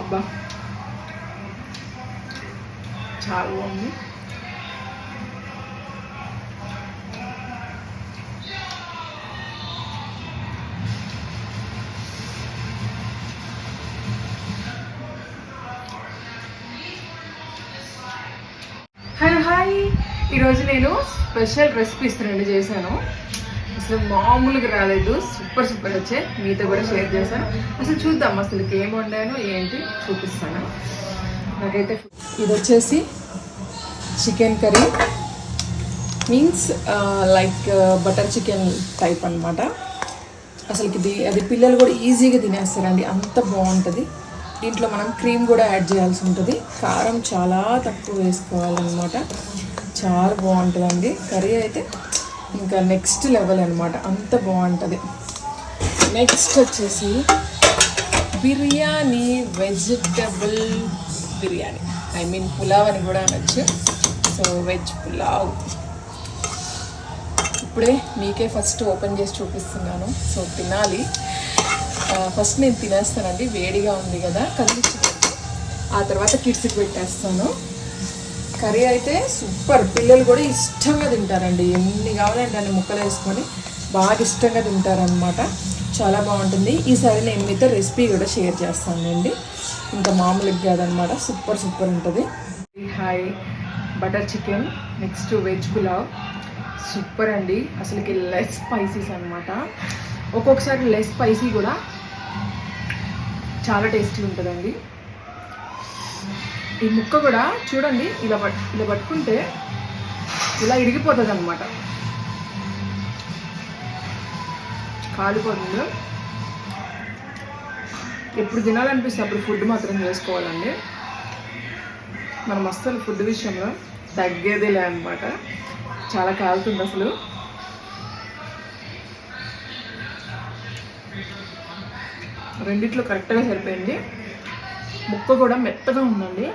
అబ్బా. చాలా బాగుంది హలో హాయ్. ఈరోజు నేను స్పెషల్ రెసిపీస్ రెండు చేశాను. అసలు మామూలుగా రాలేదు. సూపర్ సూపర్ వచ్చాయి మీతో కూడా షేర్ చేశాను. అసలు చూద్దాం అసలు ఏం వండాను ఏంటి? చూపిస్తాను. నాకైతే ఇది వచ్చేసి chicken curry. Means like butter chicken type అన్నమాట. అసలు ఇది అది పిల్లలు కూడా ఈజీగా తినేస్తారండి అంత బాగుంటుంది. దీంట్లో మనం క్రీమ్ కూడా యాడ్ చేయాల్సి ఉంటుంది. కారం చాలా తక్కువ వేసుకోవాలన్నమాట. చాలా బాగుంటుందండి. కర్రీ అయితే ఇంకా నెక్స్ట్ లెవెల్ అనమాట అంత బాగుంటుంది. నెక్స్ట్ వచ్చేసి biryani vegetable biryani. I mean pulao అని కూడా అనొచ్చు. So veg pulao. ఇప్పుడే మీకే ఫస్ట్ ఓపెన్ చేసి చూపిస్తున్నాను. సో తినాలి. ఫస్ట్ నేను తినేస్తానండి. వేడిగా ఉంది కదా. కదిలిచ్చి ఆ తర్వాత కిడ్స్కి పెట్టేస్తాను. కర్రీ అయితే సూపర్. పిల్లలు కూడా ఇష్టంగా తింటారండి. ఎన్ని కావాలంటే అన్ని ముక్కలు వేసుకొని బాగా ఇష్టంగా తింటారనమాట చాలా బాగుంటుంది. ఈసారి నేను మీతో రెసిపీ కూడా షేర్ చేస్తానండి. ఇంకా మామూలుగా కాదనమాట సూపర్ సూపర్ ఉంటుంది. Hi. Butter chicken next veg pulao. Super అండి. అసలుకి లెస్ స్పైసీస్ అనమాట ఒక్కొక్కసారి లెస్ స్పైసీ కూడా చాలా టేస్టీ ఉంటుందండి. ఈ ముక్క కూడా చూడండి ఇలా పట్ ఇలా పట్టుకుంటే ఇలా ఇరిగిపోతుంది అనమాట కాలిపోతుంది. ఎప్పుడు తినాలనిపిస్తే అప్పుడు ఫుడ్ మాత్రం చేసుకోవాలండి. మనం అస్సలు ఫుడ్ విషయంలో తగ్గేదేలే అనమాట చాలా కాలుతుంది అసలు. రెండిట్లో కరెక్ట్గా సరిపోయింది. ముక్క కూడా మెత్తగా ఉందండి.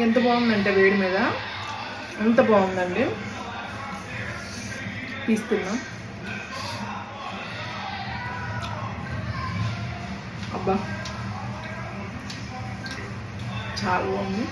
ఎంత బాగుందంటే వేడి మీద? ఎంత బాగుందండి? తీస్తున్నా. అబ్బా. చాలా బాగుంది.